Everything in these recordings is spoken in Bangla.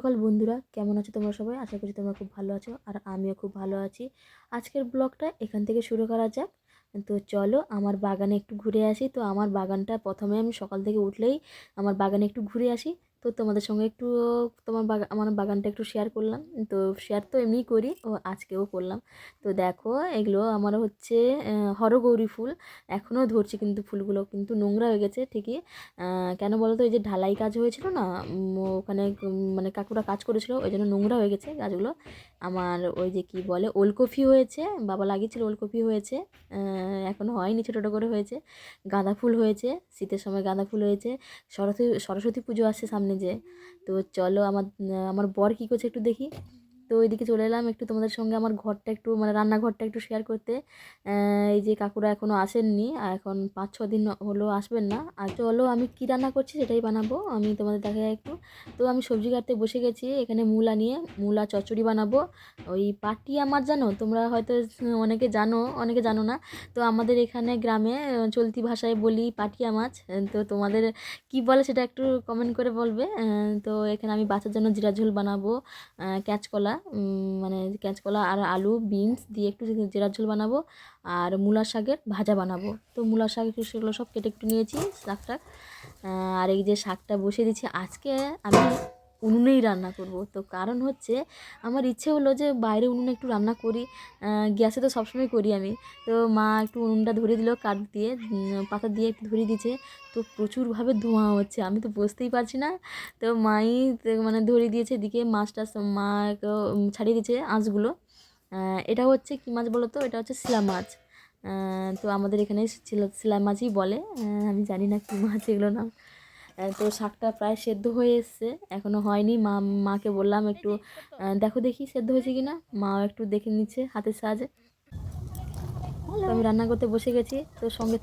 সকাল বন্ধুরা, কেমন আছো তোমরা সবাই? আশা করছি তোমরা খুব ভালো আছো আর আমিও খুব ভালো আছি। আজকের ব্লগটা এখান থেকে শুরু করা যাক। তো চলো, আমার বাগানে একটু ঘুরে আসি। তো আমার বাগানটা প্রথমে আমি সকাল থেকে উঠলেই আমার বাগানে একটু ঘুরে আসি। তো তোমাদের সঙ্গে একটু তোমার বাগান আমার বাগানটা একটু শেয়ার করলাম। তো শেয়ার তো এমনিই করি ও আজকেও করলাম। তো দেখো এগুলো আমার হচ্ছে হরগৌরী ফুল। এখনও ধরছে কিন্তু ফুলগুলো কিন্তু নোংরা হয়ে গেছে ঠিকই। কেন বলো তো এই যে ঢালাই কাজ হয়েছিল না ওখানে মানে কাকুরা কাজ করেছিল ওই জন্য নোংরা হয়ে গেছে গাছগুলো। আমার ওই যে কি বলে ওলকপি হয়েছে বাবা লাগিয়েছিল ওলকপি হয়েছে আহ, এখনও হয়নি ছোটো ছোটো করে হয়েছে। গাঁদা ফুল হয়েছে শীতের সময় গাঁদা ফুল হয়েছে। সরস্বতী সরস্বতী পুজো আসছে সামনে যে। তো চলো আমার আমার বর কী করছে একটু দেখি। তো ওইদিকে চলে এলাম একটু তোমাদের সঙ্গে আমার ঘরটা একটু মানে রান্নাঘরটা একটু শেয়ার করতে। এই যে কাকুরা এখনও আসেননি আর এখন পাঁচ ছ দিন হলো আসবেন না। আর চলো আমি কী রান্না করছি সেটাই বানাবো আমি তোমাদের দেখা যায় একটু। তো আমি সবজি কাটতে বসে গেছি এখানে মূলা নিয়ে মূলা চচ্চড়ি বানাবো। ওই পাটিয়া মাছ জানো তোমরা হয়তো অনেকে জানো অনেকে জানো না। তো আমাদের এখানে গ্রামে চলতি ভাষায় বলি পাটিয়া মাছ তো তোমাদের কি বলে সেটা একটু কমেন্ট করে বলবে। তো এখানে আমি বাচ্চার জন্য জিরা ঝোল বানাবো উম, মানে কাঁচকলা আর আলু, বিনস দিয়ে একটু জেরার ঝোল বানাবো আর মূলা শাকের ভাজা বানাবো। তো মূলা শাক একটু সেগুলো সব কেটে একটু নিয়েছি, শাকটা। আর এই যে শাকটা বসিয়ে দিচ্ছি। আজকে আমি উনুনেই রান্না করব। তো কারণ হচ্ছে আমার ইচ্ছে হলো যে বাইরে উনুনে একটু রান্না করি গ্যাসে তো সবসময় করি আমি। তো মা একটু উনুনটা ধরে দিল কাঠ দিয়ে পাতা দিয়ে একটু ধরিয়ে দিয়েছে। তো প্রচুরভাবে ধোঁয়া হচ্ছে আমি তো বুঝতেই পারছি না। তো মাই মানে ধরিয়ে দিয়েছে এদিকে মাছটা মা ছাড়িয়ে দিয়েছে আঁশগুলো। আহ, এটা হচ্ছে কী মাছ বলো তো? এটা হচ্ছে শিলা মাছ। তো আমাদের এখানে শিলা মাছই বলে। আমি জানি না কী মাছ এগুলো নাম। তো শাকটা প্রায় সেদ্ধ হয়ে এসছে। এখনও হয়নি। মা মাকে বললাম একটু দেখো দেখি সেদ্ধ হয়েছে কি না মা একটু দেখে নিচ্ছে হাতের সাহায্যে। তো আমি রান্না করতে বসে গেছি। তো সঙ্গে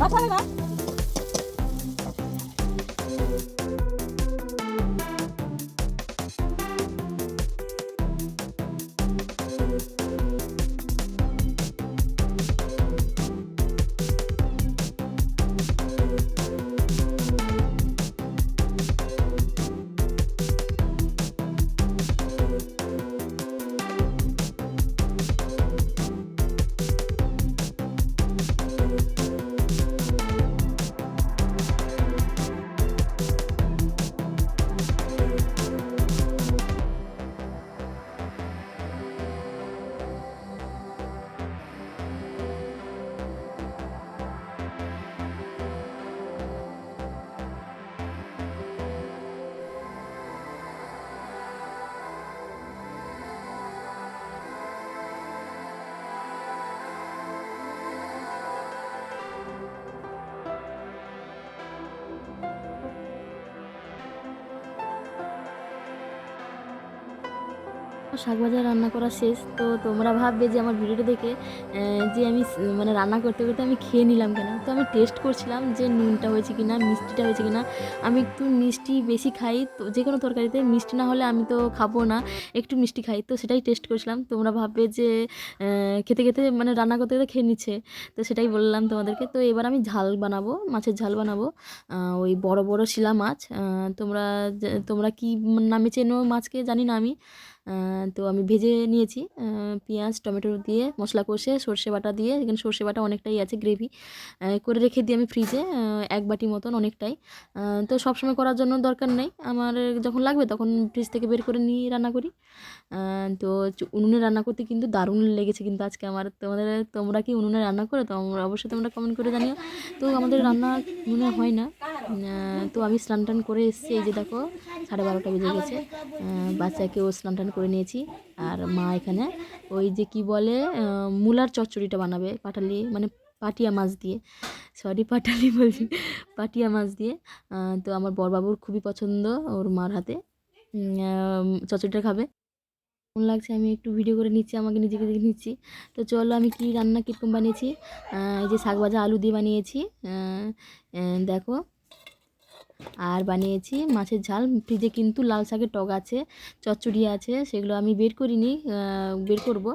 থেকো শাক ভাজা রান্না করা শেষ, তো তোমরা ভাববে যে আমার ভিডিওটা দেখে যে আমি মানে রান্না করতে করতে আমি খেয়ে নিলাম কেন? তো আমি টেস্ট করছিলাম যে নুনটা হয়েছে কি না মিষ্টিটা হয়েছে কি না আমি একটু মিষ্টি বেশি খাই, তো যে কোনো তরকারিতে, মিষ্টি না হলে আমি তো খাব না, একটু মিষ্টি খাই, তো সেটাই টেস্ট করছিলাম। তোমরা ভাববে যে খেতে খেতে মানে রান্না করতে করতে খেয়ে নিচ্ছে, তো সেটাই বললাম তোমাদেরকে। তো এবার আমি ঝাল বানাবো, মাছের ঝাল বানাবো ওই বড় বড় শিলা মাছ তোমরা তোমরা কি নামে চেনো মাছকে? জানি না আমি। তো আমি ভেজে নিয়েছি পেঁয়াজ, টমেটো দিয়ে, মশলা কষে, সর্ষে বাটা দিয়ে, এখানে সর্ষে বাটা অনেকটাই আছে গ্রেভি করে রেখে দিই আমি ফ্রিজে এক বাটি মতন অনেকটাই। তো সবসময় করার জন্য দরকার নেই, আমার যখন লাগবে তখন ফ্রিজ থেকে বের করে নিয়ে রান্না করি। তো উনুনে রান্না করতে কিন্তু দারুণ লেগেছে কিন্তু আজকে আমার, তোমাদের, তোমরা কি উনুনে রান্না করো তো অবশ্যই তোমরা কমেন্ট করে জানিও। তো আমাদের রান্না উনুনে হয় না তো আমি স্নান টান করে এসেছি, এই যে দেখো, সাড়ে বারোটা বেজে গেছে বাচ্চাকেও স্নান টান করে নিয়েছি। আর মা এখানে ওই যে কি বলে মূলার চচ্চড়িটা বানাবে, পাটালি মানে পাটিয়া মাছ দিয়ে। সরি পাটালি বলছি, পাটিয়া মাছ দিয়ে। তো আমার বরবাবুর খুবই পছন্দ ওর মার হাতে। চচ্চড়িটা খাবে। কেমন লাগছে? আমি একটু ভিডিও করে নিচ্ছি, আমাকে নিজেকে দেখে নিচ্ছি। তো চলো আমি কি রান্না, কীরকম বানিয়েছি? এই যে শাক ভাজা, আলু দিয়ে বানিয়েছি। দেখো। আর বানিয়েছি মাছের ঝাল। ফ্রিজে কিন্তু লাল শাকের টক আছে, চচ্চড়ি আছে, সেগুলো আমি বের করিনি বের করব।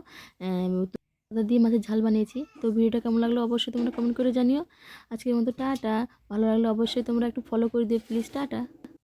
দিয়ে মাছের ঝাল বানিয়েছি। তো ভিডিওটা কেমন লাগল অবশ্যই তোমরা কমেন্ট করে জানিও। আজকের মতো টাটা। ভালো লাগল অবশ্যই তোমরা একটু ফলো করে দিও প্লিজ টাটা।